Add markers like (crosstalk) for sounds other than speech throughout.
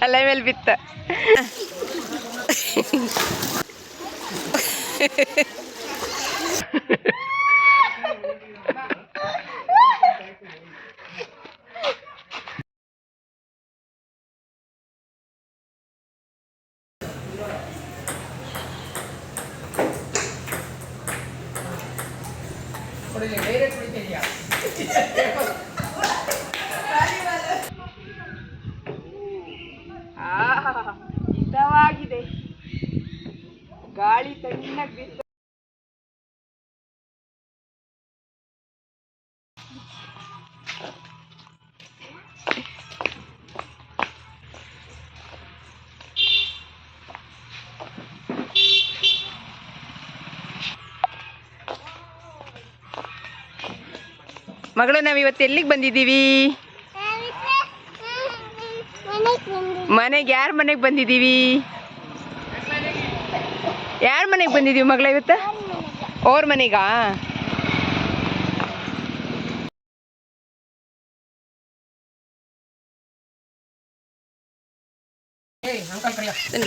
ತಲೆ ಮೇಲೆ ಬಿತ್ತ. (laughs) ಮಗಳು, ನಾವ್ ಇವತ್ತು ಎಲ್ಲಿಗೆ ಬಂದಿದ್ದೀವಿ? ಮನೆಗೆ ಯಾರ ಮನೆಗೆ ಬಂದಿದ್ದೀವಿ? ಯಾರ ಮನೆಗೆ ಬಂದಿದ್ದೀವಿ ಮಗಳ ಇವತ್ತು? ಅವ್ರ ಮನೆಗಾ?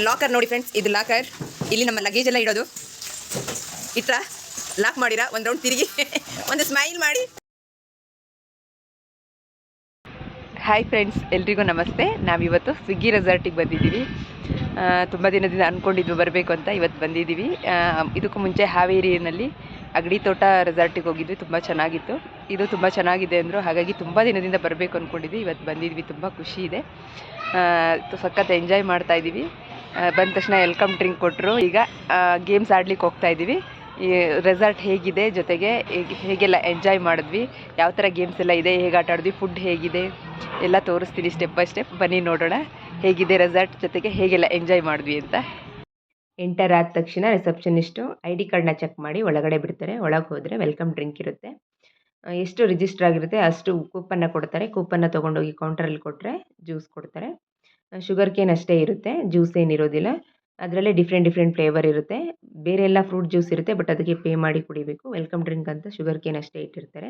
ಲಾಕರ್ ನೋಡಿ ಫ್ರೆಂಡ್ಸ್ ಇದು ಲಾಕರ್ ಇಲ್ಲಿ ನಮ್ಮ ಲಗೇಜ್ ಎಲ್ಲ ಇಡೋದು. ಇತ್ತ ಲಾಕ್ ಮಾಡಿರಾ? (laughs) ಒಂದು ರೌಂಡ್ ತಿರುಗಿ, ಒಂದು ಸ್ಮೈಲ್ ಮಾಡಿ. ಹಾಯ್ ಫ್ರೆಂಡ್ಸ್ ಎಲ್ರಿಗೂ ನಮಸ್ತೆ. ನಾವಿವತ್ತು ಸ್ವಿಗ್ಗಿ ರೆಸಾರ್ಟಿಗೆ ಬಂದಿದ್ದೀವಿ. ತುಂಬ ದಿನದಿಂದ ಅಂದ್ಕೊಂಡಿದ್ವಿ ಬರಬೇಕು ಅಂತ, ಇವತ್ತು ಬಂದಿದ್ದೀವಿ. ಇದಕ್ಕೂ ಮುಂಚೆ ಹಾವೇರಿಯಲ್ಲಿ ಅಗಡಿ ತೋಟ ರೆಸಾರ್ಟಿಗೆ ಹೋಗಿದ್ವಿ, ತುಂಬ ಚೆನ್ನಾಗಿತ್ತು. ಇದು ತುಂಬ ಚೆನ್ನಾಗಿದೆ ಅಂದರು, ಹಾಗಾಗಿ ತುಂಬ ದಿನದಿಂದ ಬರಬೇಕು ಅಂದ್ಕೊಂಡಿದ್ವಿ ಇವತ್ತು ಬಂದಿದ್ವಿ, ತುಂಬ ಖುಷಿ ಇದೆ. ಸಖತ್ ಎಂಜಾಯ್ ಮಾಡ್ತಾ ಇದ್ದೀವಿ ಬಂದ ತಕ್ಷಣ ವೆಲ್ಕಮ್ ಡ್ರಿಂಕ್ ಕೊಟ್ಟರು ಈಗ ಗೇಮ್ಸ್ ಆಡ್ಲಿಕ್ಕೆ ಹೋಗ್ತಾ ಇದ್ದೀವಿ ಈ ರೆಸಾರ್ಟ್ ಹೇಗಿದೆ ಜೊತೆಗೆ ಹೇಗೆ, ಹೇಗೆಲ್ಲ ಎಂಜಾಯ್ ಮಾಡಿದ್ವಿ, ಯಾವ ಥರ ಗೇಮ್ಸ್ ಎಲ್ಲ ಇದೆ, ಹೇಗೆ ಆಟ ಆಡಿದ್ವಿ ಫುಡ್ ಹೇಗಿದೆ, ಎಲ್ಲ ತೋರಿಸ್ತೀನಿ ಸ್ಟೆಪ್ ಬೈ ಸ್ಟೆಪ್ ಬನ್ನಿ ನೋಡೋಣ, ಹೇಗಿದೆ ರೆಸಾರ್ಟ್ ಜೊತೆಗೆ ಹೇಗೆಲ್ಲ ಎಂಜಾಯ್ ಮಾಡಿದ್ವಿ ಅಂತ. ಎಂಟರ್ ಆದ ತಕ್ಷಣ ರಿಸೆಪ್ಷನಿಸ್ಟು ಐ ಡಿ ಕಾರ್ಡ್ನ ಚೆಕ್ ಮಾಡಿ ಒಳಗಡೆ ಬಿಡ್ತಾರೆ. ಒಳಗೆ ಹೋದರೆ ವೆಲ್ಕಮ್ ಡ್ರಿಂಕ್ ಇರುತ್ತೆ. ಎಷ್ಟು ರಿಜಿಸ್ಟರ್ ಆಗಿರುತ್ತೆ, ಅಷ್ಟು ಕೂಪನ್ನ ಕೊಡ್ತಾರೆ. ಕೂಪನ್ನ ತೊಗೊಂಡೋಗಿ ಕೌಂಟ್ರಲ್ಲಿ ಕೊಟ್ಟರೆ ಜ್ಯೂಸ್ ಕೊಡ್ತಾರೆ. ಶುಗರ್ ಕೇನ್ ಅಷ್ಟೇ ಇರುತ್ತೆ. ಜ್ಯೂಸ್ ಏನಿರೋದಿಲ್ಲ. ಅದರಲ್ಲೇ ಡಿಫ್ರೆಂಟ್ ಡಿಫ್ರೆಂಟ್ ಫ್ಲೇವರ್ ಇರುತ್ತೆ. ಬೇರೆ ಎಲ್ಲ ಫ್ರೂಟ್ ಜ್ಯೂಸ್ ಇರುತ್ತೆ ಬಟ್ ಅದಕ್ಕೆ ಪೇ ಮಾಡಿ ಕುಡಿಬೇಕು. ವೆಲ್ಕಮ್ ಡ್ರಿಂಕ್ ಅಂತ ಶುಗರ್ ಕೇನ್ ಅಷ್ಟೇ ಇಟ್ಟಿರ್ತಾರೆ.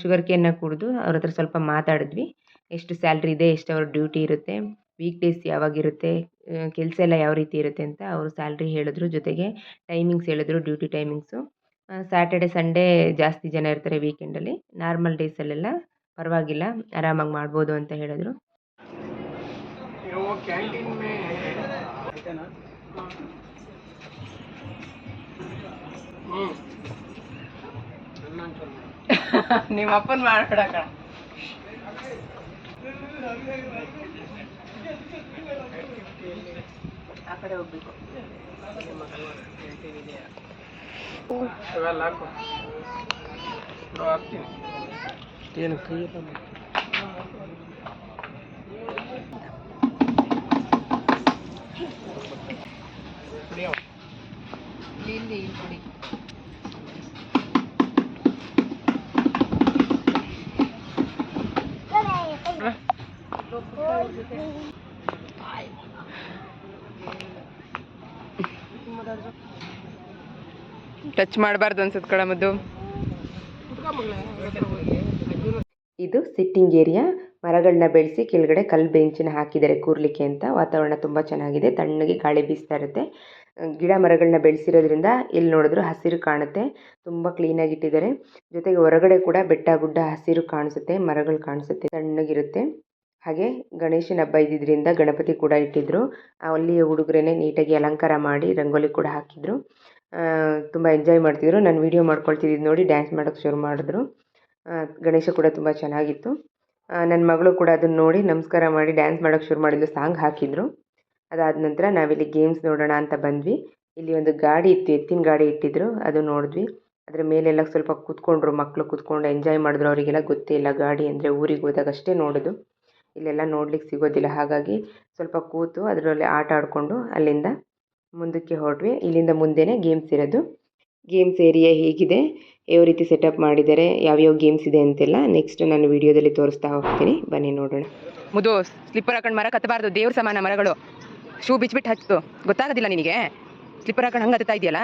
ಶುಗರ್ ಕೇನ್ನ ಕುಡಿದು ಅವ್ರ ಹತ್ರ ಸ್ವಲ್ಪ ಮಾತಾಡಿದ್ವಿ. ಎಷ್ಟು ಸ್ಯಾಲ್ರಿ ಇದೆ, ಎಷ್ಟು ಅವ್ರ ಡ್ಯೂಟಿ ಇರುತ್ತೆ ವೀಕ್ ಡೇಸ್ ಯಾವಾಗಿರುತ್ತೆ ಕೆಲಸ ಎಲ್ಲ ಯಾವ ರೀತಿ ಇರುತ್ತೆ ಅಂತ ಅವರು ಸ್ಯಾಲ್ರಿ ಹೇಳಿದ್ರು. ಜೊತೆಗೆ ಟೈಮಿಂಗ್ಸ್ ಹೇಳಿದ್ರು ಡ್ಯೂಟಿ ಟೈಮಿಂಗ್ಸು ಸ್ಯಾಟರ್ಡೆ ಸಂಡೇ ಜಾಸ್ತಿ ಜನ ಇರ್ತಾರೆ ವೀಕೆಂಡಲ್ಲಿ ನಾರ್ಮಲ್ ಡೇಸಲ್ಲೆಲ್ಲ ಪರವಾಗಿಲ್ಲ. ಆರಾಮಾಗಿ ಮಾಡ್ಬೋದು ಅಂತ ಹೇಳಿದ್ರು. ನಿಮ್ಮ ಅಪ್ಪನ ಮಾಡ್ಬೇಡ ಕಣ ಆ ಕಡೆ ಹೋಗ್ಬೇಕು ಏನು ಕೈ ಇಲ್ಲಿ ಟಚ್ ಮಾಡಬಾರ್ದು ಅನ್ಸುತ್ತೆ ಕಡಮದ್ದು ಇದು ಸಿಟ್ಟಿಂಗ್ ಏರಿಯಾ ಮರಗಳನ್ನ ಬೆಳೆಸಿ ಕೆಳಗಡೆ ಕಲ್ಲು ಬೆಂಚನ್ನ ಹಾಕಿದ್ದಾರೆ ಕೂರ್ಲಿಕ್ಕೆ ಅಂತ. ವಾತಾವರಣ ತುಂಬ ಚೆನ್ನಾಗಿದೆ. ತಣ್ಣಗೆ ಗಾಳಿ ಬೀಸ್ತಾ ಇರುತ್ತೆ. ಗಿಡ ಮರಗಳನ್ನ ಬೆಳೆಸಿರೋದ್ರಿಂದ ಎಲ್ಲಿ ನೋಡಿದ್ರು ಹಸಿರು ಕಾಣುತ್ತೆ. ತುಂಬ ಕ್ಲೀನಾಗಿ ಇಟ್ಟಿದ್ದಾರೆ. ಜೊತೆಗೆ ಹೊರಗಡೆ ಕೂಡ ಬೆಟ್ಟ, ಗುಡ್ಡ ಹಸಿರು ಕಾಣಿಸುತ್ತೆ, ಮರಗಳು ಕಾಣಿಸುತ್ತೆ, ತಣ್ಣಗಿರುತ್ತೆ. ಹಾಗೆ ಗಣೇಶನ ಹಬ್ಬ ಇದ್ದಿದ್ದರಿಂದ ಗಣಪತಿ ಕೂಡ ಇಟ್ಟಿದ್ರು. ಅಲ್ಲಿಯ ಹುಡುಗರೇನೆ ನೀಟಾಗಿ ಅಲಂಕಾರ ಮಾಡಿ ರಂಗೋಲಿ ಕೂಡ ಹಾಕಿದ್ರು. ತುಂಬ ಎಂಜಾಯ್ ಮಾಡ್ತಿದ್ರು. ನಾನು ವೀಡಿಯೋ ಮಾಡ್ಕೊಳ್ತಿದ್ದು ನೋಡಿ ಡ್ಯಾನ್ಸ್ ಮಾಡೋಕ್ಕೆ ಶುರು ಮಾಡಿದ್ರು. ಗಣೇಶ ಕೂಡ ತುಂಬ ಚೆನ್ನಾಗಿತ್ತು. ನನ್ನ ಮಗಳು ಕೂಡ ಅದನ್ನು ನೋಡಿ ನಮಸ್ಕಾರ ಮಾಡಿ ಡ್ಯಾನ್ಸ್ ಮಾಡೋಕ್ಕೆ ಶುರು ಮಾಡಿದ್ಲು ಸಾಂಗ್ ಹಾಕಿದ್ರು. ಅದಾದ ನಂತರ ನಾವಿಲ್ಲಿ ಗೇಮ್ಸ್ ನೋಡೋಣ ಅಂತ ಬಂದ್ವಿ. ಇಲ್ಲಿ ಒಂದು ಗಾಡಿ ಇತ್ತು, ಎತ್ತಿನ ಗಾಡಿ ಇಟ್ಟಿದ್ರು, ಅದು ನೋಡಿದ್ವಿ. ಅದರ ಮೇಲೆಲ್ಲ ಸ್ವಲ್ಪ ಕೂತ್ಕೊಂಡ್ರು ಮಕ್ಕಳು ಕೂತ್ಕೊಂಡು ಎಂಜಾಯ್ ಮಾಡಿದ್ರು, ಅವರಿಗೆಲ್ಲ ಗೊತ್ತೇ ಇಲ್ಲ ಗಾಡಿ ಅಂದರೆ ಊರಿಗೆ ಹೋದಾಗ ಅಷ್ಟೇ ನೋಡೋದು. ಇಲ್ಲೆಲ್ಲ ನೋಡ್ಲಿಕ್ಕೆ ಸಿಗೋದಿಲ್ಲ, ಹಾಗಾಗಿ ಸ್ವಲ್ಪ ಕೂತು ಅದರಲ್ಲಿ ಆಟ ಆಡಿಕೊಂಡು ಅಲ್ಲಿಂದ ಮುಂದಕ್ಕೆ ಹೊರಟ್ವಿ. ಇಲ್ಲಿಂದ ಮುಂದೆನೇ ಗೇಮ್ಸ್ ಇರೋದು. ಗೇಮ್ಸ್ ಏರಿಯಾ ಹೇಗಿದೆ, ಯಾವ ರೀತಿ ಸೆಟಪ್ ಮಾಡಿದ್ದಾರೆ, ಯಾವ್ಯಾವ ಗೇಮ್ಸ್ ಇದೆ ಅಂತೆಲ್ಲ ನೆಕ್ಸ್ಟ್ ನಾನು ವಿಡಿಯೋದಲ್ಲಿ ತೋರಿಸ್ತಾ ಹೋಗ್ತೀನಿ. ಬನ್ನಿ ನೋಡೋಣ. ಮುದು ಸ್ಲಿಪ್ಪರ್ ಹಾಕೊಂಡು ಮರ ಕತ್ತಬಾರ್ದು, ದೇವ್ರ ಸಮಾನ ಮರಗಳು. ಶೂ ಬಿಚ್ಬಿಟ್ಟು ಹಚ್ಚು ಗೊತ್ತಾಗೋದಿಲ್ಲ ನಿನಗೆ? ಸ್ಲಿಪ್ಪರ್ ಹಾಕೊಂಡು ಹಂಗೆ ಹತ್ತಾ ಇದೆಯಲ್ಲ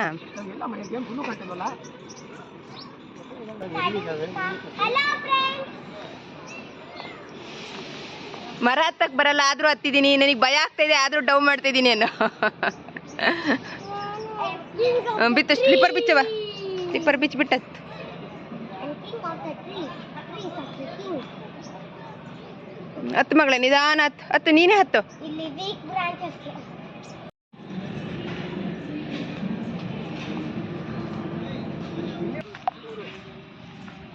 ಮರ ಹತ್ತಕ್ಕೆ ಬರಲ್ಲ, ಆದರೂ ಹತ್ತಿದ್ದೀನಿ ನನಗೆ ಭಯ ಆಗ್ತಾ ಇದೆ, ಆದರೂ ಡೌ ಮಾಡ್ತಿದ್ದೀನಿ ನಾನು ಬಿತ್ತು ಸ್ಲಿಪ್ಪರ್ ಬಿಚ್ಚವ ಸ್ಲಿಪ್ಪರ್ ಬಿಚ್ಚ ಬಿಟ್ಟತ್. ಹತ್ತು ಮಗಳ, ನಿಧಾನ ಹತ್ತು. ಹತ್ತು, ನೀನೇ ಹತ್ತು.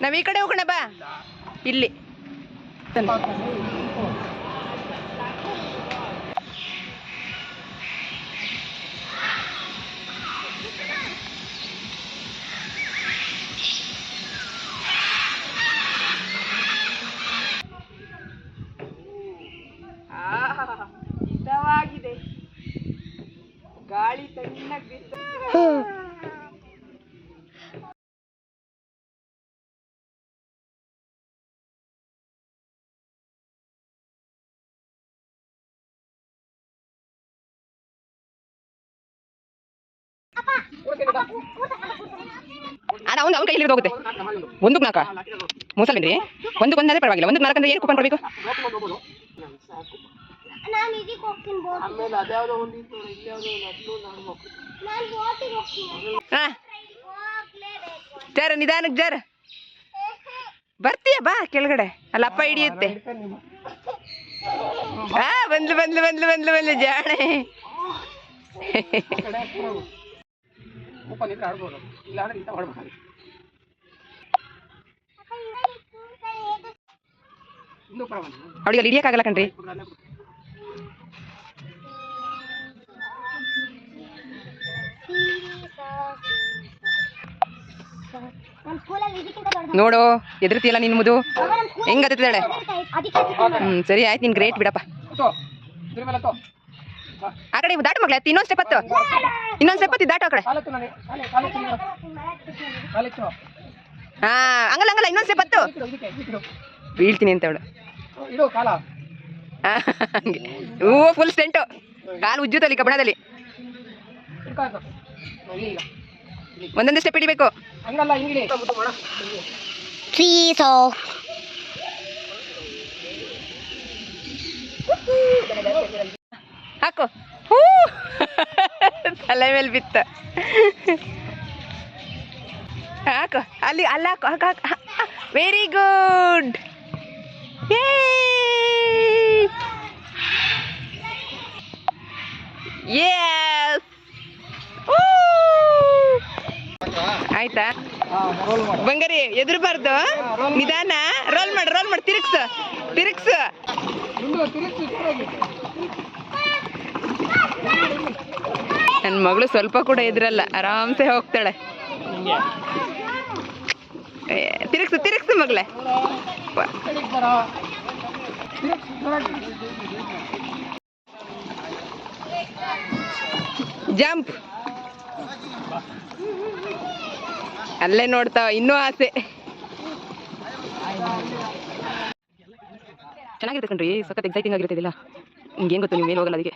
ನಾವ್ ಈ ಕಡೆ ಹೋಗೋಣ, ಬಾ. ಇಲ್ಲಿ. ಅದ ಅವ್ನು ಅವ್ನ ಕೈಯಲ್ಲಿ ಹೋಗುತ್ತೆ. ಒಂದಕ್ಕೆ ನಾಲ್ಕ ಮೂಸಲ್ವೇನ್ರಿ ಒಂದು ಒಂದಾದ್ರೆ ಪರವಾಗಿಲ್ಲ. ಒಂದಕ್ಕೆ ನಾಲ್ಕು ಅಂದ್ರೆ ಏನು ಕೂಪನ್ ಕೊಡಬೇಕು? ಹಾ. ಜರ ನಿಧಾನಕ್ಕೆ ಜರ್. ಬರ್ತೀಯ ಬಾ ಕೆಳಗಡೆ. ಅಲ್ಲ ಅಪ್ಪ ಹಿಡಿಯುತ್ತೆ. ಹಾ ಬಂದ್ಲು ಬಂದ್ಲು ಬಂದ್ಲು ಬಂದ್ಲು ಬಂದ್ಲು ಜಾಣೆ. ಇದ್ರೆ ಆಡ್ಬೋದು ಇಲ್ಲ ಅಂದ್ರೆ ಇಂಥ ಪರವಾಗಿಲ್ಲ. ಅವಳಿಗೆ ಅಲ್ಲಿ ಹಿಡಿಯಕ್ಕಾಗಲ್ಲ ಕಣ್ರಿ. ನೋಡು ಎದುರ್ತಿಯಲ್ಲ ನಿನ್ ಮುದು ಹೆಂಗ್ ಹ್ಮ್ ಸರಿ ಆಯ್ತು ನಿನ್ ಗ್ರೇಟ್ ಬಿಡಪ್ಪ. ಆ ಕಡೆ ದಾಟು ಮಗ್ಳೆ ಇನ್ನೊಂದ್ ಸ್ಟೆಪ್ ಹತ್ತು ಇನ್ನೊಂದ್ ಸ್ಟೆಪ್ ಹತ್ತಿ ದಾಟು ಆ ಕಡೆ. ಹಾ ಹಂಗಲ್ಲ ಹಂಗಲ್ಲ ಇನ್ನೊಂದ್ ಸ್ಟೆಪ್ ಹತ್ತು. ಬೀಳ್ತೀನಿ ಅಂತ ಅವಳು ಹೂ ಫುಲ್ ಸ್ಟೆಂಟು ಕಾಲು ಉಜ್ಜುತ್ತಲ್ಲಿ ಕಬ್ಬಣದಲ್ಲಿ. ಒಂದೊಂದು ಸ್ಟೆಪ್ ಹಿಡಿಬೇಕು. ಹಂಗಲ್ಲ ಹಾಕು ಹೂ. (laughs) ತಲೆ ಮೇಲೆ ಬಿತ್ತ. ಹಾಕು. ಅಲ್ಲಿ ಅಲ್ಲಿ ಹಾಕು ಹಾಕು ಹಾಕು. ವೆರಿ ಗುಡ್ ಆಯ್ತಾ. ಬಂಗಾರಿ ಎದುರಬಾರ್ದು ನಿಧಾನ. ರೋಲ್ ಮಾಡಿ ರೋಲ್ ಮಾಡಿ ತಿರುಗ್ಸು ತಿರುಗ್ಸು. ನನ್ನ ಮಗಳು ಸ್ವಲ್ಪ ಕೂಡ ಇದ್ರಲ್ಲ ಆರಾಮ್ಸೆ ಹೋಗ್ತಾಳೆ. ತಿರುಗ್ಸು ತಿರುಗ್ಸು ಮಗಳೇ. ಜಂಪ್. ಅಲ್ಲೇ ನೋಡ್ತಾವ ಇನ್ನೂ ಆಸೆ. ಚೆನ್ನಾಗಿರುತ್ತೆ ಕಣ್ರಿ ಸಖತ್ ಎಕ್ಸೈಟಿಂಗ್ ಆಗಿರ್ತದಿಲ್ಲ ನಿಮ್ಗೆ ಏನು ಗೊತ್ತು ನೀವು ಮೇಲೆ ಹೋಗಲ್ಲ ಅದಕ್ಕೆ.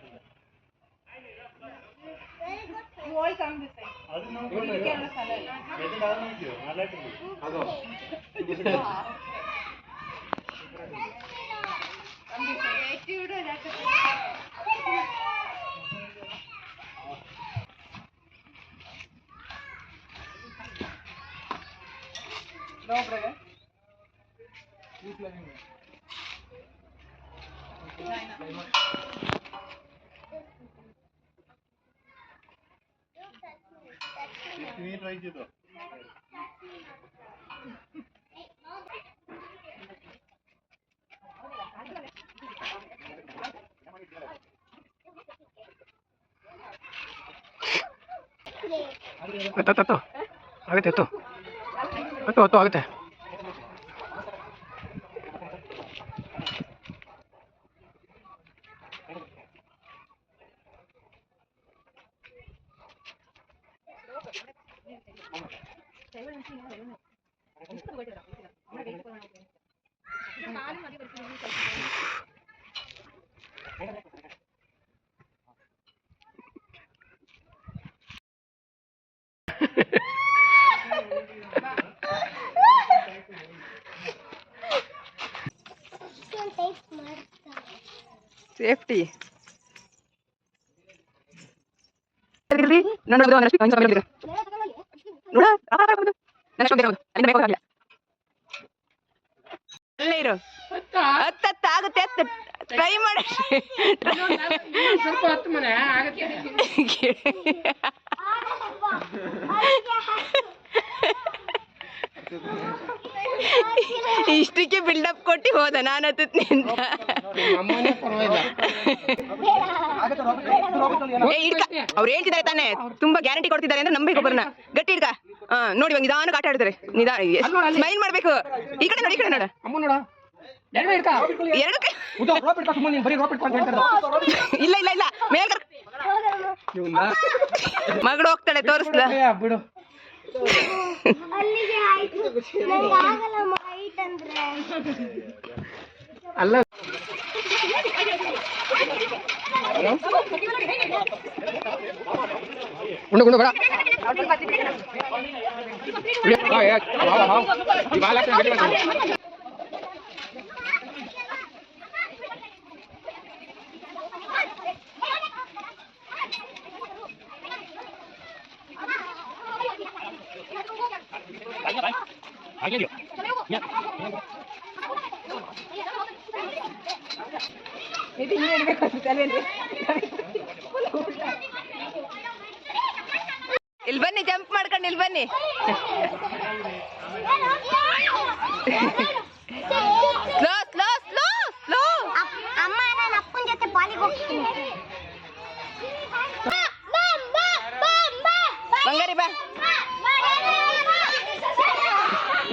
You all sound the same. അത് നോക്കിയോ നല്ലതായിട്ടുണ്ട് അതോ ಆಯ್ತು ಆಯ್ತು ಆಗತ್ತೆ ಆಯ್ತು ಆಯ್ತು ಆಯ್ತು ಆಗುತ್ತೆ ನಾನೇ ಮದುವೆ ಬರ್ತೀನಿ ಸೇಫ್ಟಿ ನೋಡ ಅಲ್ಲೇ ಇರು ಹತ್ತತ್ತ ಆಗುತ್ತೆ ಟ್ರೈ ಮಾಡಿ ಇನ್ನೊಂದ್ ಸ್ವಲ್ಪ ಹತ್ತು ಮನೆ ಆಗತ್ತೆ (laughs) ಇಷ್ಟಕ್ಕೆ ಬಿಲ್ಡಪ್ ಕೊಟ್ಟು ಹೋದ. ನಾನು ಹತ್ತತ್ನಿ ಅಂತ. ಅವ್ರು ಹೇಳ್ತಿದ್ದಾರೆ ತಾನೆ. ತುಂಬಾ ಗ್ಯಾರಂಟಿ ಕೊಡ್ತಿದ್ದಾರೆ ಅಂದ್ರೆ ನಂಬಿಕೆ ಒಬ್ಬರನ್ನ ಗಟ್ಟಿ ಇಡ್ಕ. ಹಾ ನೋಡಿ ಇವಾಗ ನಿಧಾನಕ್ಕೆ ಆಟ ಆಡ್ತಾರೆ ನಿಧಾನ ಸ್ಮೈಲ್ ಮಾಡ್ಬೇಕು. ಈ ಕಡೆ ನೋಡಿ ಈ ಕಡೆ ನೋಡ. ಇಲ್ಲ ಇಲ್ಲ ಇಲ್ಲ. ಮೇಲ್ ಮಗಳು ಹೋಗ್ತಾಳೆ ತೋರಿಸ್ಲ? ಬಿಡು. ಅಲ್ಲಿಗೆ ಆಯ್ತು. ಆಗಲ್ಲ ಅಂದ್ರೆ. ಅಲ್ಲ. ಉಂಡು ಉಂಡು ಬೇಡ. ಆ, ಏ, ಬಾ, ಹಿಂಗೆ. ಇಲ್ಲಿ ಬನ್ನಿ ಜಂಪ್ ಮಾಡ್ಕೊಂಡು ಇಲ್ಲಿ ಬನ್ನಿ ಸ್ಲೋ ಸ್ಲೋ ಸ್ಲೋ ಸ್ಲೋ ಅಮ್ಮ ನಾನು ಅಪ್ಪನ ಜೊತೆ ಪಾಲಿಗೆ ಹೋಗ್ತೀನಿ ಬಂಗಾರಿ ಬಾ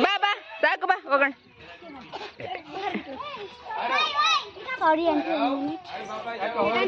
ಬಾ ಬಾ ಸಾಕು ಬಾ ಹೋಗೋಣ ಸಾರಿ ಅಂತ ಯಾದಕ್ಕೆ ಅವಾಗಲೇ ಹೋಗಿ ಅಮ್ಮ ಇವತ್ತು ತಲೆ ಸುತ್ತೋಗುತ್ತೆ ನೀನ್ ಕೂಗ್ಬಿಡಲ್ಲಿ ಸಖತ್ತಾಗಿದೆ ದೂಕ್ತೀನಿ ನಾನು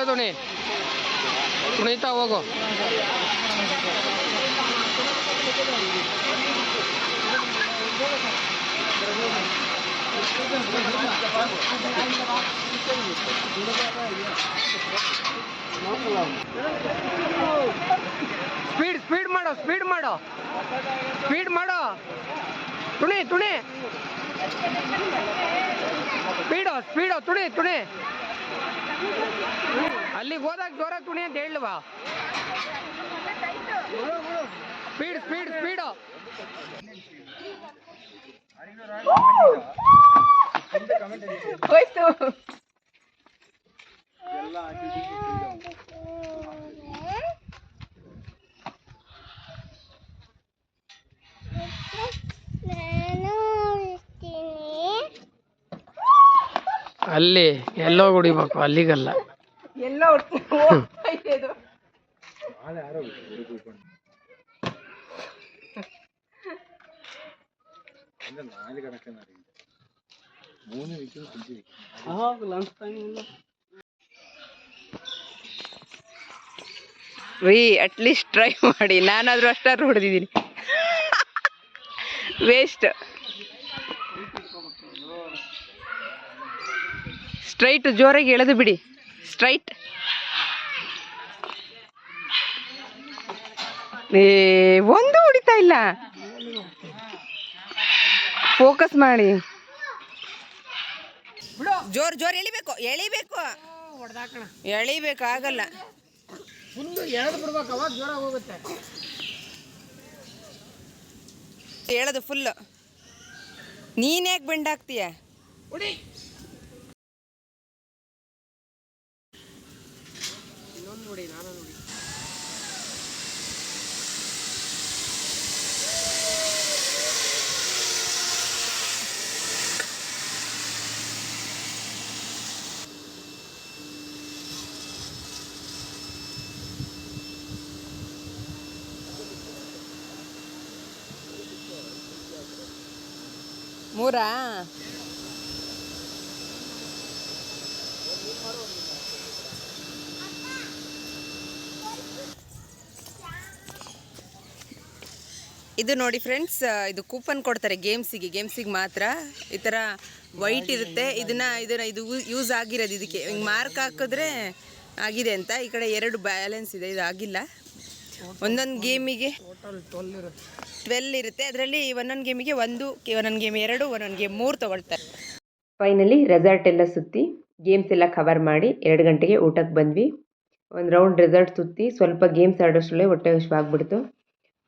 ಪೆಡ್ಲು ತುಣಿ ತುಣಿತಾ ಹೋಗು. ಸ್ಪೀಡ್ ಸ್ಪೀಡ್ ಮಾಡೋ ಸ್ಪೀಡ್ ಮಾಡೋ. ಸ್ಪೀಡ್ ಮಾಡೋ. ತುಣಿ ತುಣಿ. ಸ್ಪೀಡೋ ಸ್ಪೀಡೋ, ತುಣಿ ತುಣಿ. ಅಲ್ಲಿಗೆ ಹೋದಾಗ ಜೋರ ತುಣಿ ಅಂತ ಹೇಳುವಾ. ಸ್ಪೀಡ್ ಸ್ಪೀಡ್ ಸ್ಪೀಡು ಹೋಯ್ತು ನಾನು ಇರ್ತೀನಿ ಅಲ್ಲಿ ಎಲ್ಲೋ ಹೊಡಿಬೇಕು ಅಲ್ಲಿಗಲ್ಲ. ಎಲ್ಲ ರೀ ಅಟ್ಲೀಸ್ಟ್ ಟ್ರೈ ಮಾಡಿ. ನಾನಾದ್ರೂ ಅಷ್ಟಾದ್ರೂ ಹೊಡೆದಿದ್ದೀನಿ. ವೇಸ್ಟ್ ಸ್ಟ್ರೈಟ್ ಜೋರಾಗಿ ಎಳೆದು ಬಿಡಿ. ಸ್ಟ್ರೈಟ್ ಏ ಒಂದು ಹೊಡಿತಾ ಇಲ್ಲ. ಫೋಕಸ್ ಮಾಡಿ. ಜೋರ್ ಜೋರ್ ಎಳಿಬೇಕು ಎಳಿಬೇಕು. ಎಳಿಬೇಕು ಆಗಲ್ಲ ಫುಲ್ಲು ಎಳೆದು ಬಿಡ್ಬೇಕು ಅವಾಗ ಜೋರಾಗಿ ಹೋಗುತ್ತೆ. ಹೇಳೋದು ಫುಲ್ ನೀನ್ ಯಾಕೆ ಬೆಂಡ್ ಹಾಕ್ತೀಯ ಹೊಡಿ ಇನ್ನೊಂದು ನೋಡಿ ನಾನು ನೋಡಿ ಮೂರಾ ಇದು ನೋಡಿ ಫ್ರೆಂಡ್ಸ್ ಇದು ಕೂಪನ್ ಕೊಡ್ತಾರೆ ಗೇಮ್ಸಿಗೆ ಗೇಮ್ಸಿಗೆ ಮಾತ್ರ ಈ ಥರ ವೈಟ್ ಇರುತ್ತೆ. ಇದನ್ನ ಇದನ್ನ ಇದು ಯೂಸ್ ಆಗಿರೋದು ಇದಕ್ಕೆ. ಹಿಂಗೆ ಮಾರ್ಕ್ ಹಾಕಿದ್ರೆ ಆಗಿದೆ ಅಂತ. ಈ ಕಡೆ ಎರಡು ಬ್ಯಾಲೆನ್ಸ್ ಇದೆ. ಇದು ಆಗಿಲ್ಲ. ಒಂದೊಂದು ಗೇಮಿಗೆ ಟೋಟಲ್ ಟ್ವೆಲ್ ಇರುತ್ತೆ. ಟ್ವೆಲ್ ಇರುತ್ತೆ ಅದರಲ್ಲಿ ಒಂದೊಂದು ಗೇಮಿಗೆ ಒಂದು, ಒಂದೊಂದು ಗೇಮ್ ಎರಡು, ಒಂದೊಂದು ಗೇಮ್ ಮೂರು ತೊಗೊಳ್ತಾರೆ. ಫೈನಲಿ ರೆಸಾರ್ಟ್ ಎಲ್ಲ ಸುತ್ತಿ ಗೇಮ್ಸ್ ಎಲ್ಲ ಕವರ್ ಮಾಡಿ ಎರಡು ಗಂಟೆಗೆ ಊಟಕ್ಕೆ ಬಂದ್ವಿ. ಒಂದು ರೌಂಡ್ ರೆಸಾರ್ಟ್ ಸುತ್ತಿ, ಸ್ವಲ್ಪ ಗೇಮ್ಸ್ ಆಡೋಷ್ಟರಲ್ಲೇ ಹೊಟ್ಟೆ ಹಸಿವಾಗ್ಬಿಡ್ತು.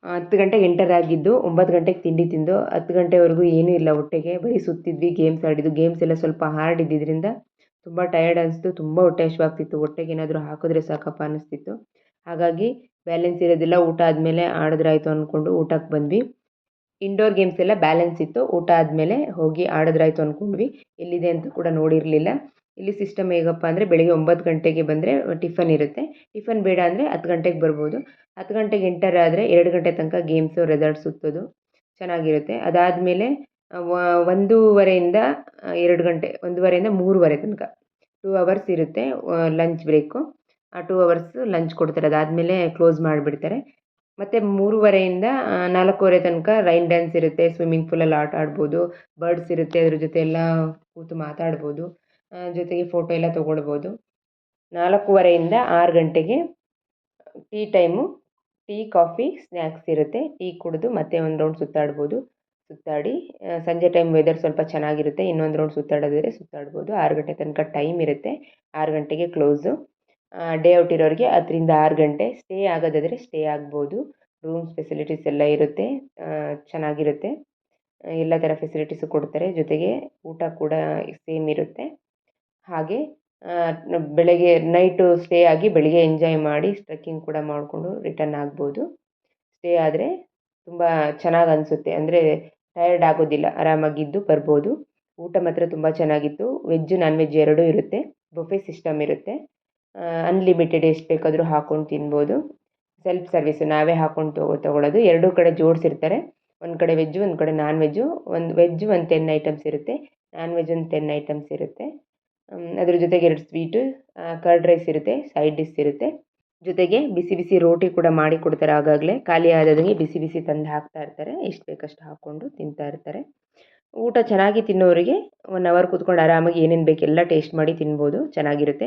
ಹತ್ತು ಗಂಟೆಗೆ ಎಂಟರ್ ಆಗಿದ್ದು ಒಂಬತ್ತು ಗಂಟೆಗೆ ತಿಂಡಿ ತಿಂದು ಹತ್ತು ಗಂಟೆವರೆಗೂ ಏನೂ ಇಲ್ಲ ಹೊಟ್ಟೆಗೆ. ಬರೀ ಸುತ್ತಿದ್ವಿ ಗೇಮ್ಸ್ ಆಡಿದ್ದು ಗೇಮ್ಸ್ ಎಲ್ಲ ಸ್ವಲ್ಪ ಹಾರ್ಡ್ ಇದ್ದಿದ್ದರಿಂದ ತುಂಬ ಟಯರ್ಡ್ ಅನಿಸ್ತು, ತುಂಬ ಹೊಟ್ಟೆ ಹಸಿವಾಗ್ತಿತ್ತು. ಹೊಟ್ಟೆಗೆ ಏನಾದರೂ ಹಾಕಿದ್ರೆ ಸಾಕಪ್ಪ ಅನ್ನಿಸ್ತಿತ್ತು ಹಾಗಾಗಿ ಬ್ಯಾಲೆನ್ಸ್ ಇರೋದೆಲ್ಲ ಊಟ ಆದಮೇಲೆ ಆಡಿದ್ರಾಯ್ತು ಅಂದ್ಕೊಂಡು ಊಟಕ್ಕೆ ಬಂದ್ವಿ. ಇಂಡೋರ್ ಗೇಮ್ಸ್ ಎಲ್ಲ ಬ್ಯಾಲೆನ್ಸ್ ಇತ್ತು, ಊಟ ಆದಮೇಲೆ ಹೋಗಿ ಆಡಿದ್ರಾಯ್ತು ಅಂದ್ಕೊಂಡ್ವಿ ಎಲ್ಲಿದೆ ಅಂತ ಕೂಡ ನೋಡಿರಲಿಲ್ಲ. ಇಲ್ಲಿ ಸಿಸ್ಟಮ್ ಹೇಗಪ್ಪ ಅಂದರೆ ಬೆಳಗ್ಗೆ ಒಂಬತ್ತು ಗಂಟೆಗೆ ಬಂದರೆ ಟಿಫನ್ ಇರುತ್ತೆ. ಟಿಫನ್ ಬೇಡ ಅಂದರೆ ಹತ್ತು ಗಂಟೆಗೆ ಬರ್ಬೋದು. ಹತ್ತು ಗಂಟೆಗೆ ಎಂಟರ್ ಆದರೆ ಎರಡು ಗಂಟೆ ತನಕ ಗೇಮ್ಸು ರೆಸಾರ್ಟ್ ಸುತ್ತೋದು ಚೆನ್ನಾಗಿರುತ್ತೆ. ಅದಾದಮೇಲೆ ಒಂದೂವರೆಯಿಂದ ಎರಡು ಗಂಟೆ, ಒಂದೂವರೆಯಿಂದ ಮೂರುವರೆ ತನಕ. ಟೂ ಅವರ್ಸ್ ಇರುತ್ತೆ ಲಂಚ್ ಬ್ರೇಕು ಆ ಟೂ ಅವರ್ಸ್ ಲಂಚ್ ಕೊಡ್ತಾರೆ. ಅದಾದಮೇಲೆ ಕ್ಲೋಸ್ ಮಾಡಿಬಿಡ್ತಾರೆ. ಮತ್ತು ಮೂರುವರೆಯಿಂದ ನಾಲ್ಕೂವರೆ ತನಕ ರೈನ್ ಡ್ಯಾನ್ಸ್ ಇರುತ್ತೆ. ಸ್ವಿಮ್ಮಿಂಗ್ ಪೂಲಲ್ಲಿ ಆಟ ಆಡ್ಬೋದು. ಬರ್ಡ್ಸ್ ಇರುತ್ತೆ ಅದ್ರ ಜೊತೆ ಎಲ್ಲ ಕೂತು ಮಾತಾಡ್ಬೋದು. ಜೊತೆಗೆ ಫೋಟೋ ಎಲ್ಲ ತೊಗೊಳ್ಬೋದು. ನಾಲ್ಕೂವರೆಯಿಂದ ಆರು ಗಂಟೆಗೆ tea time tea coffee snacks ಇರುತ್ತೆ. ಟೀ ಕುಡಿದು ಮತ್ತೆ ಒಂದು ರೌಂಡ್ ಸುತ್ತಾಡ್ಬೋದು. ಸುತ್ತಾಡಿ ಸಂಜೆ ಟೈಮ್ ವೆದರ್ ಸ್ವಲ್ಪ ಚೆನ್ನಾಗಿರುತ್ತೆ. ಇನ್ನೊಂದು ರೌಂಡ್ ಸುತ್ತಾಡೋದಿದ್ರೆ ಸುತ್ತಾಡ್ಬೋದು. ಆರು ಗಂಟೆ ತನಕ ಟೈಮ್ ಇರುತ್ತೆ. ಆರು ಗಂಟೆಗೆ ಕ್ಲೋಸು ಡೇ ಔಟ್ ಇರೋರಿಗೆ ಹತ್ತರಿಂದ ಆರು ಗಂಟೆ ಸ್ಟೇ ಆಗೋದಾದರೆ ಸ್ಟೇ ಆಗ್ಬೋದು. ರೂಮ್ಸ್ ಫೆಸಿಲಿಟೀಸ್ ಎಲ್ಲ ಇರುತ್ತೆ. ಚೆನ್ನಾಗಿರುತ್ತೆ. ಎಲ್ಲ ಥರ ಫೆಸಿಲಿಟೀಸು ಕೊಡ್ತಾರೆ. ಜೊತೆಗೆ ಊಟ ಕೂಡ ಸೇಮ್ ಇರುತ್ತೆ. ಹಾಗೆ ಬೆಳಗ್ಗೆ ನೈಟು ಸ್ಟೇ ಆಗಿ ಬೆಳಗ್ಗೆ ಎಂಜಾಯ್ ಮಾಡಿ ಟ್ರೆಕ್ಕಿಂಗ್ ಕೂಡ ಮಾಡಿಕೊಂಡು ರಿಟರ್ನ್ ಆಗ್ಬೋದು. ಸ್ಟೇ ಆದರೆ ತುಂಬ ಚೆನ್ನಾಗಿ ಅನಿಸುತ್ತೆ. ಅಂದರೆ ಟಯರ್ಡ್ ಆಗೋದಿಲ್ಲ, ಆರಾಮಾಗಿದ್ದು ಬರ್ಬೋದು. ಊಟ ಮಾತ್ರ ತುಂಬ ಚೆನ್ನಾಗಿತ್ತು. ವೆಜ್ ನಾನ್ ವೆಜ್ ಎರಡೂ ಇರುತ್ತೆ. ಬೊಫೆ ಸಿಸ್ಟಮ್ ಇರುತ್ತೆ. ಅನ್ಲಿಮಿಟೆಡ್ ಎಷ್ಟು ಬೇಕಾದರೂ ಹಾಕ್ಕೊಂಡು ತಿನ್ಬೋದು. ಸೆಲ್ಫ್ ಸರ್ವಿಸು ನಾವೇ ಹಾಕ್ಕೊಂಡು ತಗೋ ತಗೊಳ್ಳೋದು ಎರಡೂ ಕಡೆ ಜೋಡಿಸಿರ್ತಾರೆ. ಒಂದು ಕಡೆ ವೆಜ್ಜು ಒಂದು ಕಡೆ ನಾನ್ ವೆಜ್ಜು ಒಂದು ವೆಜ್ ಒಂದು ಟೆನ್ ಐಟಮ್ಸ್ ಇರುತ್ತೆ. ನಾನ್ ವೆಜ್ ಒಂದು ಟೆನ್ ಐಟಮ್ಸ್ ಇರುತ್ತೆ. ಅದ್ರ ಜೊತೆಗೆ ಎರಡು ಸ್ವೀಟು ಕರ್ಡ್ ರೈಸ್ ಇರುತ್ತೆ, ಸೈಡ್ ಡಿಶ್ ಇರುತ್ತೆ. ಜೊತೆಗೆ ಬಿಸಿ ಬಿಸಿ ರೋಟಿ ಕೂಡ ಮಾಡಿ ಕೊಡ್ತಾರೆ ಆಗಾಗಲೇ. ಖಾಲಿ ಆದಂಗೆ ಬಿಸಿ ಬಿಸಿ ತಂದು ಹಾಕ್ತಾ ಇರ್ತಾರೆ. ಎಷ್ಟು ಬೇಕಷ್ಟು ಹಾಕ್ಕೊಂಡು ತಿಂತಾ ಇರ್ತಾರೆ. ಊಟ ಚೆನ್ನಾಗಿ ತಿನ್ನೋರಿಗೆ ಒನ್ ಅವರ್ ಕೂತ್ಕೊಂಡು ಆರಾಮಾಗಿ ಏನೇನು ಬೇಕೆಲ್ಲ ಟೇಸ್ಟ್ ಮಾಡಿ ತಿನ್ಬೋದು. ಚೆನ್ನಾಗಿರುತ್ತೆ.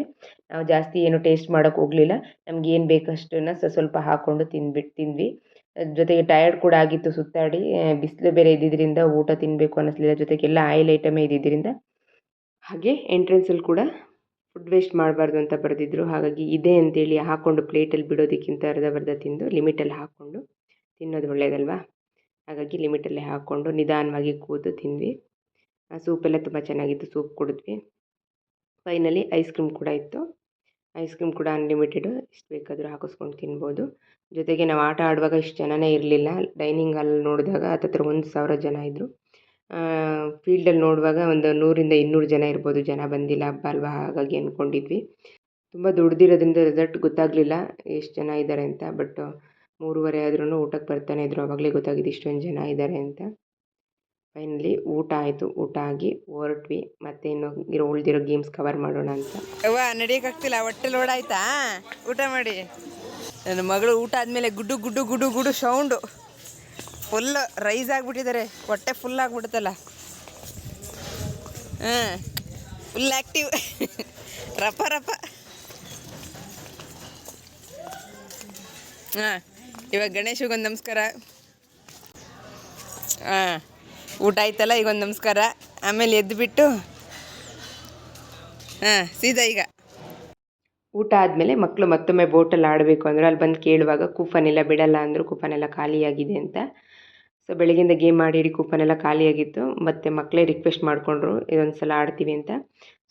ನಾವು ಜಾಸ್ತಿ ಏನು ಟೇಸ್ಟ್ ಮಾಡೋಕ್ಕೆ ಹೋಗಲಿಲ್ಲ. ನಮ್ಗೆ ಏನು ಬೇಕಷ್ಟನ್ನು ಸ್ವಲ್ಪ ಹಾಕ್ಕೊಂಡು ತಿಂದ್ಬಿಟ್ಟು ತಿಂದ್ವಿ. ಜೊತೆಗೆ ಟಯರ್ಡ್ ಕೂಡ ಆಗಿತ್ತು ಸುತ್ತಾಡಿ. ಬಿಸಿಲು ಬೇರೆ ಇದ್ದಿದ್ದರಿಂದ ಊಟ ತಿನ್ನಬೇಕು ಅನ್ನಿಸ್ಲಿಲ್ಲ ಜೊತೆಗೆಲ್ಲ ಆಯಿಲ್ ಐಟಮೇ ಇದ್ದಿದ್ದರಿಂದ ಹಾಗೆ ಎಂಟ್ರೆನ್ಸಲ್ಲಿ ಕೂಡ ಫುಡ್ ವೇಸ್ಟ್ ಮಾಡಬಾರ್ದು ಅಂತ ಬರೆದಿದ್ರು. ಹಾಗಾಗಿ ಇದೆ ಅಂತೇಳಿ ಹಾಕ್ಕೊಂಡು ಪ್ಲೇಟಲ್ಲಿ ಬಿಡೋದಕ್ಕಿಂತ ಅರ್ಧ ಬರ್ಧ ತಿಂದು ಲಿಮಿಟಲ್ಲಿ ಹಾಕ್ಕೊಂಡು ತಿನ್ನೋದು ಒಳ್ಳೆಯದಲ್ವಾ ಹಾಗಾಗಿ ಲಿಮಿಟಲ್ಲೇ ಹಾಕ್ಕೊಂಡು ನಿಧಾನವಾಗಿ ಕೂತು ತಿಂದ್ವಿ. ಆ ಸೂಪೆಲ್ಲ ತುಂಬ ಚೆನ್ನಾಗಿತ್ತು. ಸೂಪ್ ಕುಡಿದ್ವಿ. ಫೈನಲಿ ಐಸ್ ಕ್ರೀಮ್ ಕೂಡ ಇತ್ತು. ಐಸ್ ಕ್ರೀಮ್ ಕೂಡ ಅನ್ಲಿಮಿಟೆಡು ಎಷ್ಟು ಬೇಕಾದರೂ ಹಾಕಿಸ್ಕೊಂಡು ತಿನ್ಬೋದು. ಜೊತೆಗೆ ನಾವು ಆಟ ಆಡುವಾಗ ಇಷ್ಟು ಜನನೇ ಇರಲಿಲ್ಲ. ಡೈನಿಂಗ್ ಹಾಲ್ ನೋಡಿದಾಗ ಹತ್ತತ್ರ ಒಂದು ಸಾವಿರ ಜನ ಇದ್ದರು ಫೀಲ್ಡಲ್ಲಿ ನೋಡುವಾಗ ಒಂದು ನೂರಿಂದ ಇನ್ನೂರು ಜನ ಇರ್ಬೋದು. ಜನ ಬಂದಿಲ್ಲ ಹಬ್ಬ ಅಲ್ವಾ ಹಾಗಾಗಿ ಅಂದ್ಕೊಂಡಿದ್ವಿ ತುಂಬ ದೊಡ್ಡದಿರೋದ್ರಿಂದ ರಿಸಲ್ಟ್ ಗೊತ್ತಾಗಲಿಲ್ಲ. ಎಷ್ಟು ಜನ ಇದ್ದಾರೆ ಅಂತ ಬಟ್ ಮೂರುವರೆ ಆದ್ರೂ ಊಟಕ್ಕೆ ಬರ್ತಾನೆ ಇದ್ರು. ಆವಾಗಲೇ ಗೊತ್ತಾಗಿದ್ದು ಇಷ್ಟೊಂದು ಜನ ಇದ್ದಾರೆ ಅಂತ. ಫೈನಲಿ ಊಟ ಆಯಿತು. ಊಟ ಆಗಿ ಹೊರಟ್ವಿ. ಮತ್ತೆ ಇನ್ನು ಇರೋ ಉಳಿದಿರೋ ಗೇಮ್ಸ್ ಕವರ್ ಮಾಡೋಣ ಅಂತ. ಅವ್ವ ನಡಿಯೋಕ್ಕಾಗ್ತಿಲ್ಲ. ಹೊಟ್ಟೆ ಲೋಡ್ ಆಯ್ತಾ? ಊಟ ಮಾಡಿ. ನನ್ನ ಮಗಳು ಊಟ ಆದಮೇಲೆ ಗುಡ್ಡು ಗುಡ್ಡು ಗುಡು ಗುಡು ಸೌಂಡು ಫುಲ್ ರೈಸ್ ಆಗಿಬಿಟ್ಟಿದ್ದಾರೆ ಹೊಟ್ಟೆ ಫುಲ್ ಆಗಿಬಿಡುತ್ತಲ್ಲ. ಹಾಂ ಫುಲ್ ಆ್ಯಕ್ಟಿವ್ ರಪ್ಪ ರಪ್ಪ ಹಾಂ, ಇವಾಗ ಗಣೇಶಗೊಂದು ನಮಸ್ಕಾರ. ಹಾಂ, ಊಟ ಆಯ್ತಲ್ಲ, ಈಗ ಒಂದು ನಮಸ್ಕಾರ. ಆಮೇಲೆ ಎದ್ದುಬಿಟ್ಟು ಹಾಂ, ಸೀದಾ ಈಗ. ಊಟ ಆದಮೇಲೆ ಮಕ್ಕಳು ಮತ್ತೊಮ್ಮೆ ಬೋಟಲ್ಲಿ ಆಡಬೇಕು ಅಂದರೆ ಅಲ್ಲಿ ಬಂದು ಕೇಳುವಾಗ ಕೂಪನ್ ಎಲ್ಲ ಬಿಡಲ್ಲ ಅಂದರು ಕೂಪನ್ ಎಲ್ಲ ಖಾಲಿಯಾಗಿದೆ ಅಂತ. ಸೊ ಬೆಳಗಿಂದ ಗೇಮ್ ಆಡಿ ಇಡೀ ಕೂಪನ್ ಎಲ್ಲ ಖಾಲಿಯಾಗಿತ್ತು. ಮತ್ತು ಮಕ್ಕಳೇ ರಿಕ್ವೆಸ್ಟ್ ಮಾಡಿಕೊಂಡ್ರು ಇದೊಂದು ಸಲ ಆಡ್ತೀವಿ ಅಂತ.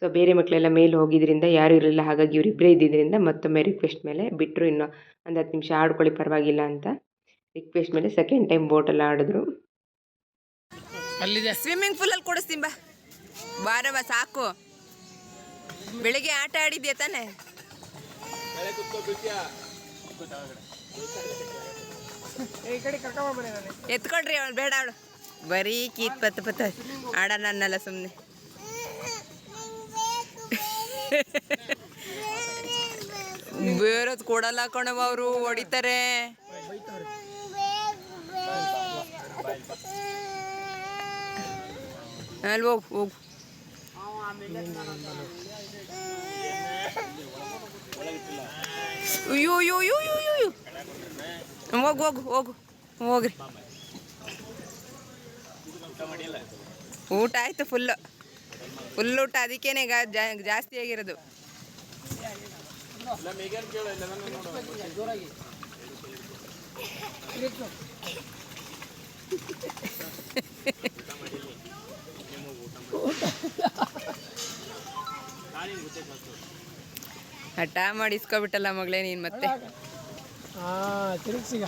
ಸೊ ಬೇರೆ ಮಕ್ಕಳೆಲ್ಲ ಮೇಲೆ ಹೋಗಿದ್ರಿಂದ ಯಾರೂ ಇರಲಿಲ್ಲ. ಹಾಗಾಗಿ ಇವರಿಬ್ಬರೇ ಇದ್ದಿದ್ದರಿಂದ ಮತ್ತೊಮ್ಮೆ ರಿಕ್ವೆಸ್ಟ್ ಮೇಲೆ ಬಿಟ್ಟರು ಇನ್ನೂ ಒಂದು ಹತ್ತು ನಿಮಿಷ ಆಡ್ಕೊಳ್ಳಿ ಪರವಾಗಿಲ್ಲ ಅಂತ. ರಿಕ್ವೆಸ್ಟ್ ಮೇಲೆ ಸೆಕೆಂಡ್ ಟೈಮ್ ಬೋಟಲ್ಲಿ ಆಡಿದ್ರು. ಅಲ್ಲಿದೆ. ಸ್ವಿಮ್ಮಿಂಗ್ ಪೂಲಲ್ಲಿ ಕೊಡಿಸ್ತೀನಿ ಬಾ ಬಾರವ ಸಾಕು. ಬೆಳಿಗ್ಗೆ ಆಟ ಆಡಿದ್ಯಾ ತಾನೆ? ನಾನು. ಎತ್ಕೊಡ್ರಿ ಅವಳು ಬೇಡ ಅವಳು. ಬರೀ ಕೀತ್ ಪತ್ತ ಪತ್ತ ಆಡ ನನ್ನಲ್ಲ ಸುಮ್ಮನೆ ಬೇರೆದ್ ಕೊಡಲ್ಲ ಕಣವ ಅವರು ಹೊಡಿತಾರೆ. ಅಲ್ಲಿ ಹೋಗು ಹೋಗು. ಅಯ್ಯೋ ಅಯ್ಯೋ ಅಯ್ಯೋ ಅಯ್ಯೋ ಹೋಗು ಹೋಗು ಹೋಗು, ಹೋಗ್ರಿ. ಊಟ ಆಯ್ತು ಫುಲ್ಲು ಫುಲ್ ಊಟ. ಅದಕ್ಕೇನೆ ಜಾಸ್ತಿ ಆಗಿರೋದು. ಹಠ ಮಾಡಿ ಇಸ್ಕೊಬಿಟ್ಟಲ್ಲ ಮಗಳೇ ನೀನು ಮತ್ತೆ. ಆ ತಿರುಗ್ಸಿಗ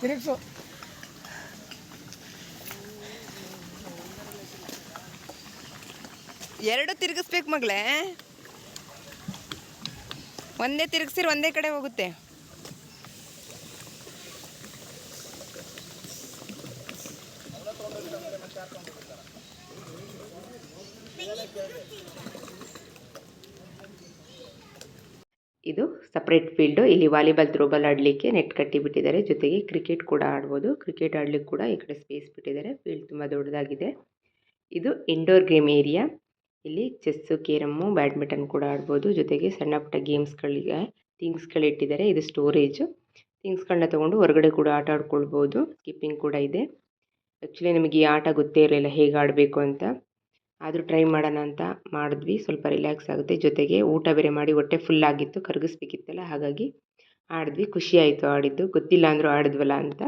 ತಿರುಗ್ಸು. ಎರಡು ತಿರುಗಿಸ್ಬೇಕು ಮಗಳೇ. ಒಂದೇ ತಿರುಗಿಸಿರ್ ಒಂದೇ ಕಡೆ ಹೋಗುತ್ತೆ. ಇದು ಸಪ್ರೇಟ್ ಫೀಲ್ಡು ಇಲ್ಲಿ ವಾಲಿಬಾಲ್ ತ್ರೋಬಾಲ್ ಆಡಲಿಕ್ಕೆ ನೆಟ್ ಕಟ್ಟಿ ಬಿಟ್ಟಿದ್ದಾರೆ ಜೊತೆಗೆ ಕ್ರಿಕೆಟ್ ಕೂಡ ಆಡ್ಬೋದು. ಕ್ರಿಕೆಟ್ ಆಡ್ಲಿಕ್ಕೆ ಕೂಡ ಈ ಕಡೆ ಸ್ಪೇಸ್ ಬಿಟ್ಟಿದ್ದಾರೆ. ಫೀಲ್ಡ್ ತುಂಬ ದೊಡ್ಡದಾಗಿದೆ. ಇದು ಇಂಡೋರ್ ಗೇಮ್ ಏರಿಯಾ ಇಲ್ಲಿ ಚೆಸ್ಸು ಕೇರಮ್ಮು ಬ್ಯಾಡ್ಮಿಂಟನ್ ಕೂಡ ಆಡ್ಬೋದು. ಜೊತೆಗೆ ಸಣ್ಣ ಪುಟ್ಟ ಗೇಮ್ಸ್ಗಳಿಗೆ ಥಿಂಗ್ಸ್ಗಳಿಟ್ಟಿದ್ದಾರೆ ಇದು ಸ್ಟೋರೇಜು ಥಿಂಗ್ಸ್ಗಳನ್ನ ತೊಗೊಂಡು ಹೊರಗಡೆ ಕೂಡ ಆಟ ಆಡ್ಕೊಳ್ಬೋದು. ಸ್ಕಿಪ್ಪಿಂಗ್ ಕೂಡ ಇದೆ. ಆ್ಯಕ್ಚುಲಿ ನಮಗೆ ಈ ಆಟ ಗೊತ್ತೇ ಇರಲಿಲ್ಲ ಹೇಗೆ ಆಡಬೇಕು ಅಂತ. ಆದರೂ ಟ್ರೈ ಮಾಡೋಣ ಅಂತ ಮಾಡಿದ್ವಿ. ಸ್ವಲ್ಪ ರಿಲ್ಯಾಕ್ಸ್ ಆಗುತ್ತೆ. ಜೊತೆಗೆ ಊಟ ಬೇರೆ ಮಾಡಿ ಹೊಟ್ಟೆ ಫುಲ್ ಆಗಿತ್ತು. ಕರಗಿಸ್ಬೇಕಿತ್ತಲ್ಲ, ಹಾಗಾಗಿ ಆಡಿದ್ವಿ. ಖುಷಿ ಆಯಿತು ಆಡಿದ್ದು. ಗೊತ್ತಿಲ್ಲ ಅಂದರೂ ಆಡಿದ್ವಲ್ಲ ಅಂತ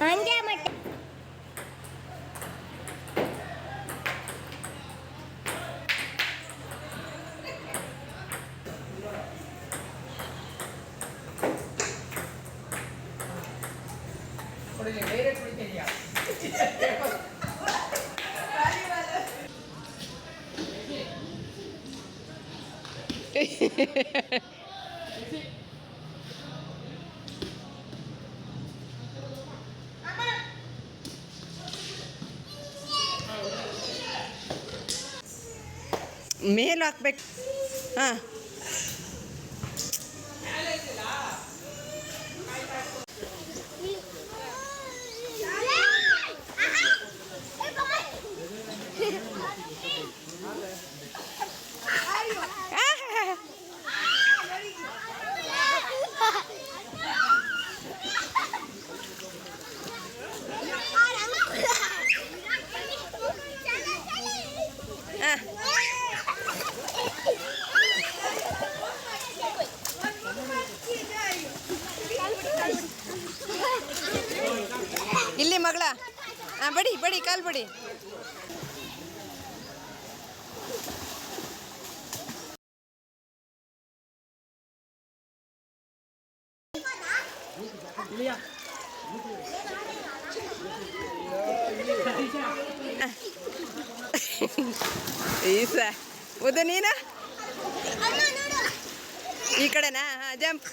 ಹಂಗೆ ಮತ್ತೆ ಮೇಲೆ ಹಾಕ್ಬೇಕು ಹಾಂ ಇಲ್ಲಿ ಮಗಳ ಹಾಂ ಬಡಿ ಬಡಿ ಕಾಲು ಬಡಿ ಈಸ ಉದ ನೀನ ಈ ಕಡೆನಾ? ಹಾಂ ಜಂಪ್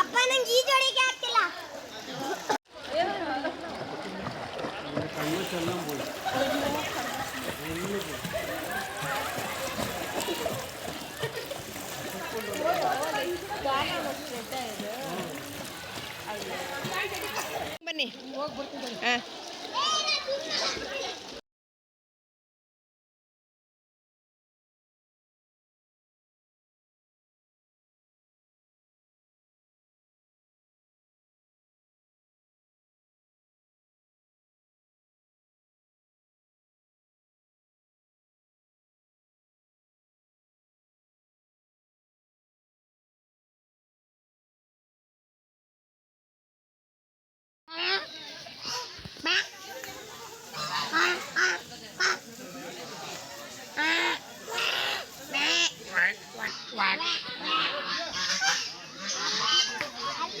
ಅಪ್ಪ ನಂಗೆ ಈ ಜೋಡಿಗೆ ಆಗ್ತಿಲ್ಲ. ಬನ್ನಿ. ಹಾಂ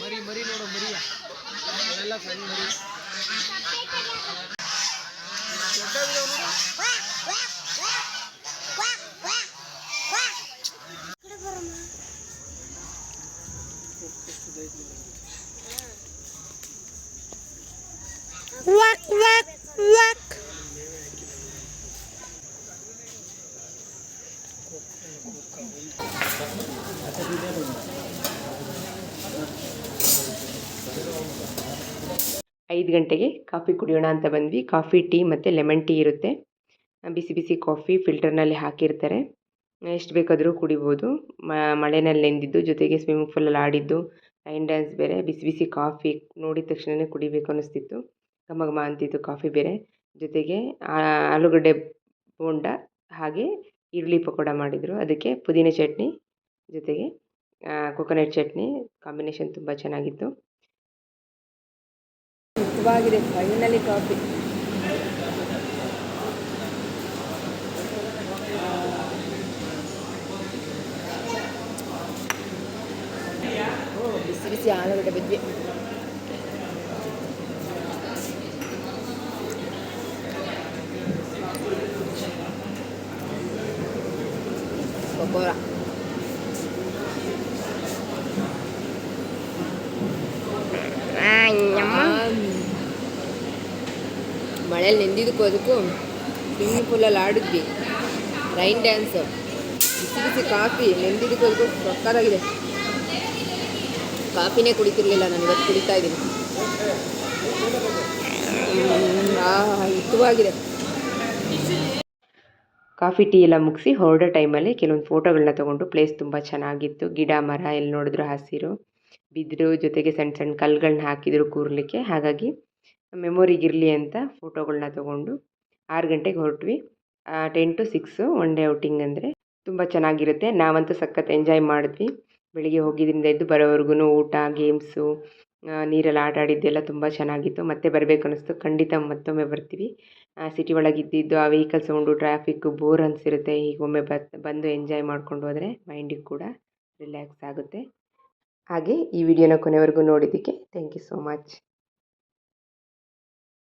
ಮರಿ ಮರಿ ನೋಡು ಮರಿಯ ಅದೆಲ್ಲ ಸಣ್ಣ ಮರಿ ದೊಡ್ಡದಿದಾವ್ ನೋಡು. ವಾಕ್ ವಾಕ್ ವಾಕ್ ಐದು ಗಂಟೆಗೆ ಕಾಫಿ ಕುಡಿಯೋಣ ಅಂತ ಬಂದ್ವಿ. ಕಾಫಿ, ಟೀ ಮತ್ತು ಲೆಮನ್ ಟೀ ಇರುತ್ತೆ. ಬಿಸಿ ಬಿಸಿ ಕಾಫಿ ಫಿಲ್ಟರ್ನಲ್ಲಿ ಹಾಕಿರ್ತಾರೆ. ಎಷ್ಟು ಬೇಕಾದರೂ ಕುಡಿಬೋದು. ಮಳೆನಲ್ಲಿ ನೆಂದಿದ್ದು, ಜೊತೆಗೆ ಸ್ವಿಮ್ಮಿಂಗ್ ಫೂಲಲ್ಲಿ ಆಡಿದ್ದು, ಲೈನ್ ಡ್ಯಾನ್ಸ್ ಬೇರೆ, ಬಿಸಿ ಬಿಸಿ ಕಾಫಿ ನೋಡಿದ ತಕ್ಷಣವೇ ಕುಡಿಬೇಕು ಅನ್ನಿಸ್ತಿತ್ತು. ಘಮ ಘಮ ಅಂತಿತ್ತು ಕಾಫಿ ಬೇರೆ. ಜೊತೆಗೆ ಆಲೂಗಡ್ಡೆ ಬೋಂಡ ಹಾಗೆ ಈರುಳ್ಳಿ ಪಕೋಡ ಮಾಡಿದರು. ಅದಕ್ಕೆ ಪುದೀನ ಚಟ್ನಿ ಜೊತೆಗೆ ಕೊಕೊನಟ್ ಚಟ್ನಿ ಕಾಂಬಿನೇಷನ್ ತುಂಬ ಚೆನ್ನಾಗಿತ್ತು. ಸುಖವಾಗಿದೆ ಫೈನಲಿ ಕಾಫಿ ಬಿಸಿ ಬಿಸಿ ಆಲೂಗಡ್ಡೆ ಬಜ್ಜಿ ಪಕೋಡ ಮಳೇಲಿ ನೆಂದಿದ್ದಕ್ಕೂ ಅದಕ್ಕೂ ಸ್ವಿಮ್ಮಿಂಗ್ ಪೂಲಲ್ಲಿ ಆಡಿದ್ವಿ. ರೈನ್ ಡ್ಯಾನ್ಸು ಬಿಸಿ ಬಿಸಿ ಕಾಫಿ ನೆಂದಿದ್ದಕ್ಕೂ ಸಕ್ಕತ್ತಾಗಿದೆ ಕಾಫಿನೇ ಕುಡಿತಿರ್ಲಿಲ್ಲ ನಾನು, ಇವತ್ತು ಕುಡಿತಾ ಇದ್ದೀನಿ. ಹಿತವಾಗಿದೆ. ಕಾಫಿ ಟೀ ಎಲ್ಲ ಮುಗಿಸಿ ಹೊರಡೋ ಟೈಮಲ್ಲಿ ಕೆಲವೊಂದು ಫೋಟೋಗಳನ್ನ ತೊಗೊಂಡು ಪ್ಲೇಸ್ ತುಂಬ ಚೆನ್ನಾಗಿತ್ತು. ಗಿಡ, ಮರ, ಎಲ್ಲಿ ನೋಡಿದ್ರು ಹಸಿರು. ಬಿದಿರು ಜೊತೆಗೆ ಸಣ್ಣ ಸಣ್ಣ ಕಲ್ಲುಗಳನ್ನ ಹಾಕಿದ್ರು ಕೂರಲಿಕ್ಕೆ. ಹಾಗಾಗಿ ಮೆಮೊರಿಗಿರಲಿ ಅಂತ ಫೋಟೋಗಳನ್ನ ತೊಗೊಂಡು ಆರು ಗಂಟೆಗೆ ಹೊರಟ್ವಿ. Ten to six one day outing ಅಂದರೆ ತುಂಬ ಚೆನ್ನಾಗಿರುತ್ತೆ. ನಾವಂತೂ ಸಖತ್ ಎಂಜಾಯ್ ಮಾಡಿದ್ವಿ. ಬೆಳಿಗ್ಗೆ ಹೋಗಿದ್ದರಿಂದ ಎದ್ದು ಬರೋವರೆಗೂ ಊಟ ಗೇಮ್ಸು ನೀರಲ್ಲಿ ಆಟ ಆಡಿದ್ದೆಲ್ಲ ತುಂಬ ಚೆನ್ನಾಗಿತ್ತು. ಮತ್ತೆ ಬರಬೇಕು ಅನ್ನಿಸ್ತು. ಖಂಡಿತ ಮತ್ತೊಮ್ಮೆ ಬರ್ತೀವಿ. ಸಿಟಿ ಒಳಗೆ ಇದ್ದಿದ್ದು ಆ ವೆಹಿಕಲ್ ಸೌಂಡು ಟ್ರಾಫಿಕ್ಕು ಬೋರ್ ಅನಿಸಿರುತ್ತೆ. ಹೀಗೊಮ್ಮೆ ಒಮ್ಮೆ ಬಂದು ಎಂಜಾಯ್ ಮಾಡ್ಕೊಂಡು ಹೋದರೆ ಮೈಂಡಿಗೆ ಕೂಡ ರಿಲ್ಯಾಕ್ಸ್ ಆಗುತ್ತೆ. ಹಾಗೆ ಈ ವಿಡಿಯೋನ ಕೊನೆವರೆಗೂ ನೋಡಿದ್ದಕ್ಕೆ ಥ್ಯಾಂಕ್ ಯು ಸೋ ಮಚ್